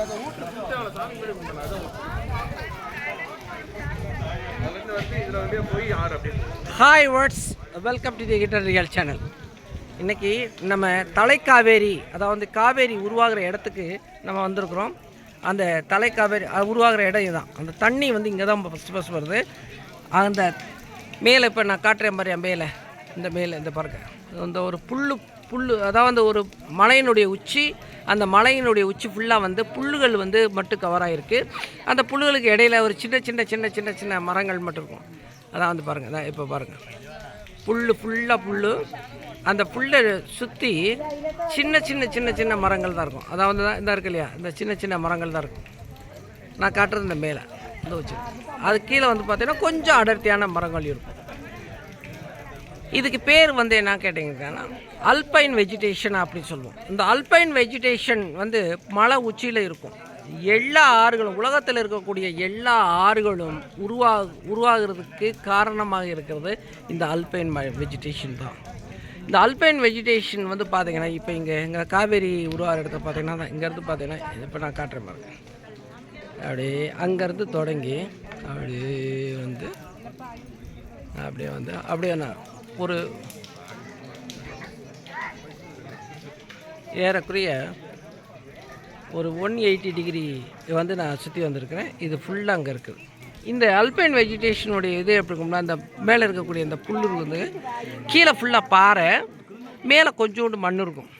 அவளை சாமி மாதிரி அதான் அதுலேருந்து வந்து இதில் வந்து போய் ஆறு அப்படின்னு hi words welcome to the kitter real channel இன்றைக்கி நம்ம தலைக்காவேரி அதாவது காவேரி உருவாகிற இடத்துக்கு நம்ம வந்திருக்கிறோம். அந்த தலைக்காவேரி அது உருவாகிற இடம் இதுதான். அந்த தண்ணி வந்து இங்கே தான் ஃபஸ்ட்டு ஃபஸ்ட் வருது. அந்த மேலே இப்போ நான் காட்டுறேன் பாரு என் மேலே. இந்த மேலே இந்த பாருங்க. இந்த ஒரு புல்லு புல் அதாவது ஒரு மலையினுடைய உச்சி அந்த மலையினுடைய உச்சி ஃபுல்லாக வந்து புல்லுகள் வந்து மட்டும் கவர் ஆகிருக்கு அந்த புல்லுகளுக்கு இடையில ஒரு சின்ன சின்ன சின்ன சின்ன சின்ன மரங்கள் மட்டும் இருக்கும். அதான் வந்து பாருங்கள் அதான் இப்போ பாருங்கள் புல் ஃபுல்லாக புல் அந்த புல்லை சுற்றி சின்ன சின்ன சின்ன சின்ன மரங்கள் தான் இருக்கும். அதாவது தான் இந்த இருக்கு இல்லையா? இந்த சின்ன சின்ன மரங்கள் தான் இருக்கும். நான் காட்டுறது இந்த மேலே. இந்த வச்சு அது கீழே வந்து பார்த்தீங்கன்னா கொஞ்சம் அடர்த்தியான மரங்கள் இருக்கும். இதுக்கு பேர் வந்து என்ன கேட்டிங்கன்னா அல்பைன் வெஜிடேஷன் அப்படின்னு சொல்லுவோம். இந்த அல்பைன் வெஜிடேஷன் வந்து மலை உச்சியில் இருக்கும். எல்லா ஆறுகளும் உலகத்தில் இருக்கக்கூடிய எல்லா ஆறுகளும் உருவா உருவாகிறதுக்கு காரணமாக இருக்கிறது இந்த அல்பைன் வெஜிடேஷன் தான். இந்த அல்பைன் வெஜிடேஷன் வந்து பார்த்திங்கன்னா இப்போ இங்கே எங்கள் காவேரி உருவாகிற இடத்த பார்த்தீங்கன்னா இங்கேருந்து பார்த்தீங்கன்னா இப்போ நான் காட்டுறேன் பாருங்க. அப்படியே அங்கேருந்து தொடங்கி அப்படியே வந்து அப்படியே வந்து அப்படியே நான் ஒரு ஏறக்குறைய ஒரு ஒன் எயிட்டி டிகிரி வந்து நான் சுற்றி வந்திருக்கிறேன். இது ஃபுல்லாக அங்கே இருக்குது இந்த அல்பைன் வெஜிடேஷனுடைய இது எப்படி இருக்கும்னா அந்த மேலே இருக்கக்கூடிய இந்த புல்லு வந்து கீழே ஃபுல்லாக பாறை மேலே கொஞ்சோண்டு மண் இருக்கும்.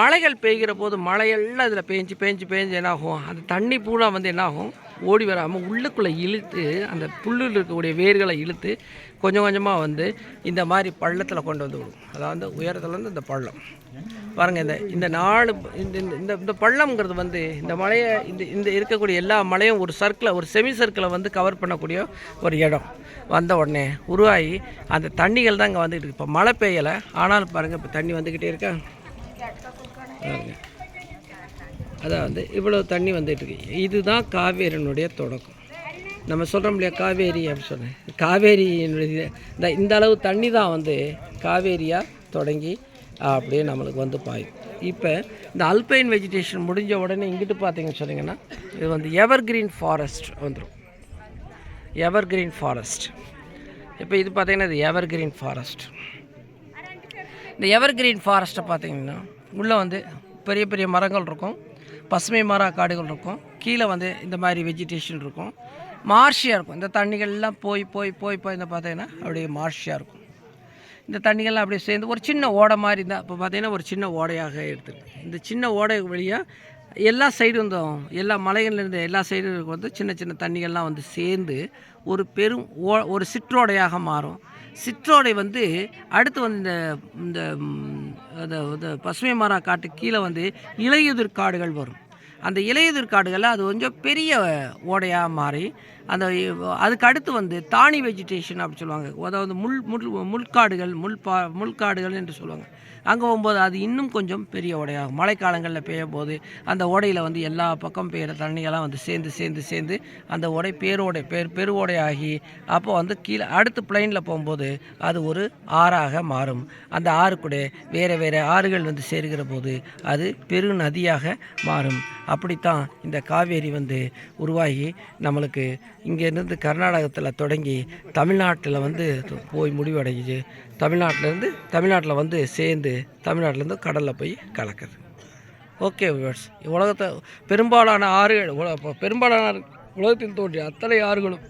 மழைகள் பெய்கிற போது மழையெல்லாம் இதில் பேஞ்சு பேஞ்சு பேஞ்சு என்னாகும். அந்த தண்ணி பூரா வந்து என்னாகும். ஓடி வராமல் உள்ளுக்குள்ளே இழுத்து அந்த புல்லில் இருக்கக்கூடிய வேர்களை இழுத்து கொஞ்சம் கொஞ்சமாக வந்து இந்த மாதிரி பள்ளத்தில் கொண்டு வந்து விடும். அதாவது உயரத்துலேருந்து இந்த பள்ளம். பாருங்கள் இந்த இந்த நாலு இந்த இந்த- இந்த இந்த பள்ளம்ங்கிறது வந்து இந்த மலையை இந்த இந்த இருக்கக்கூடிய எல்லா மலையும் ஒரு சர்க்கிளை ஒரு செமி சர்க்கிளை வந்து கவர் பண்ணக்கூடிய ஒரு இடம். வந்த உடனே உருவாகி அந்த தண்ணிகள் தான் இங்கே வந்துக்கிட்டு இருக்கு. இப்போ மழை பெய்யலை. ஆனாலும் பாருங்கள் இப்போ தண்ணி வந்துக்கிட்டே இருக்கா? அதான் வந்து இவ்வளோ தண்ணி வந்துட்டுருக்கு. இதுதான் காவேரியினுடைய தொடக்கம். நம்ம சொல்கிறோம் இல்லையா காவேரி அப்படின்னு சொன்னேன் காவேரியினுடைய இந்த இந்த அளவு தண்ணி தான் வந்து காவேரியாக தொடங்கி அப்படியே நம்மளுக்கு வந்து பாயும். இப்போ இந்த அல்பைன் வெஜிடேஷன் முடிஞ்ச உடனே இங்கிட்டு பார்த்தீங்கன்னு சொன்னீங்கன்னா இது வந்து எவர் கிரீன் ஃபாரஸ்ட் வந்துடும் எவர் கிரீன் ஃபாரஸ்ட் இப்போ இது பார்த்தீங்கன்னா இது எவர் கிரீன் ஃபாரஸ்ட் இந்த எவர் கிரீன் ஃபாரஸ்ட்டை பார்த்தீங்கன்னா உள்ளே வந்து பெரிய பெரிய மரங்கள் இருக்கும். பசுமை மர காடுகள் இருக்கும். கீழே வந்து இந்த மாதிரி வெஜிடேஷன் இருக்கும். மார்ஷியாக இருக்கும். இந்த தண்ணிகள்லாம் போய் போய் போய் போய் இந்த பார்த்தீங்கன்னா அப்படியே மார்ஷியாக இருக்கும். இந்த தண்ணிகள்லாம் அப்படியே சேர்ந்து ஒரு சின்ன ஓடை மாதிரி இருந்தால் இப்போ பார்த்தீங்கன்னா ஒரு சின்ன ஓடையாக எடுத்துருக்கு. இந்த சின்ன ஓடை வழியாக எல்லா சைடும் இருந்தும் எல்லா மலைகள்லேருந்து எல்லா சைடும் வந்து சின்ன சின்ன தண்ணிகள்லாம் வந்து சேர்ந்து ஒரு பெரும் ஓ ஒரு சிற்றோடையாக மாறும். சிற்றோடை வந்து அடுத்து வந்து இந்த இந்த பசுமை மரா காட்டு கீழே வந்து இலையுதிர் காடுகள் வரும். அந்த இலையுதிர் காடுகளில் அது கொஞ்சம் பெரிய ஓடையாக மாறி அந்த அதுக்கு அடுத்து வந்து தானி வெஜிடேஷன் அப்படி சொல்லுவாங்க. அதாவது முள் முள் முள்காடுகள் முள் பா முள்காடுகள் என்று சொல்லுவாங்க. அங்கே போகும்போது அது இன்னும் கொஞ்சம் பெரிய ஓடையாகும் மழைக்காலங்களில் பெய்யும் போது அந்த ஓடையில் வந்து எல்லா பக்கம் பெய்கிற தண்ணியெல்லாம் வந்து சேர்ந்து சேர்ந்து சேர்ந்து அந்த ஓடை பேரோடை பேர் பெருவோடை ஆகி அப்போ வந்து கீழே அடுத்து பிளைனில் போகும்போது அது ஒரு ஆறாக மாறும். அந்த ஆறு கூட வேறு வேறு ஆறுகள் வந்து சேருகிற போது அது பெரு நதியாக மாறும். அப்படித்தான் இந்த காவேரி வந்து உருவாகி நம்மளுக்கு இங்கேருந்து கர்நாடகத்தில் தொடங்கி தமிழ்நாட்டில் வந்து போய் முடிவடைஞ்சு தமிழ்நாட்டிலேருந்து தமிழ்நாட்டில் வந்து சேர்ந்து தமிழ்நாட்டிலேருந்து கடலில் போய் கலக்குது. ஓகே விவர்ஸ் உலகத்தை பெரும்பாலான ஆறுகள் பெரும்பாலான உலகத்தில் தோன்றிய அத்தனை ஆறுகளும்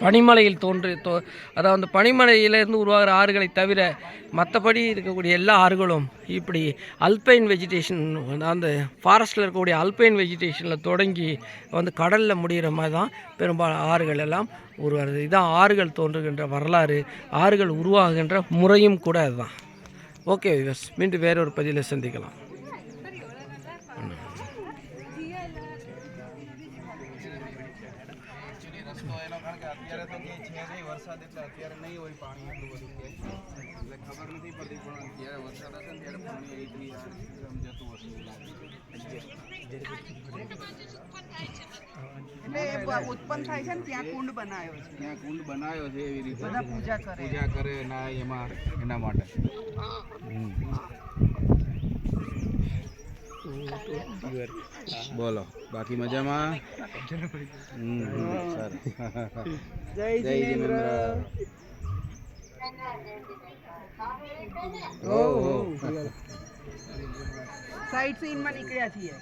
பனிமலையில் தோன்று தோ அதாவது பனிமலையிலேருந்து உருவாகிற ஆறுகளை தவிர மற்றபடி இருக்கக்கூடிய எல்லா ஆறுகளும் இப்படி அல்பைன் வெஜிடேஷன் அந்த ஃபாரஸ்ட்டில் இருக்கக்கூடிய அல்பைன் வெஜிடேஷனில் தொடங்கி வந்து கடலில் முடிகிற மாதிரி தான் பெரும்பாலும் ஆறுகள் எல்லாம் உருவாகுது இதுதான் ஆறுகள் தோன்றுகின்ற வரலாறு ஆறுகள் உருவாகுகின்ற முறையும் கூட அதுதான். ஓகே விவஸ் மீண்டும் வேறொரு பதிவில் சந்திக்கலாம். રસ્તો એનો કારણ કે અત્યારે તો કંઈ છે નહીં વરસાદ એટલે અત્યારે નહીં હોય પાણી એટલું બધું એટલે ખબર નથી પડતી પણ જ્યારે વરસાદ હશે ને ત્યારે પાણી આમ જતું હશે. ઉત્પન્ન થાય છે ને ત્યાં કુંડ બનાવ્યો છે. ત્યાં કુંડ બનાવ્યો છે એવી રીતે. બધા પૂજા કરે. પૂજા કરે ના એમાં એના માટે. બોલો બાકી મજામાં? જય જિનેન્દ્ર. સાઈડ સીનમાં નીકળ્યા છીએ.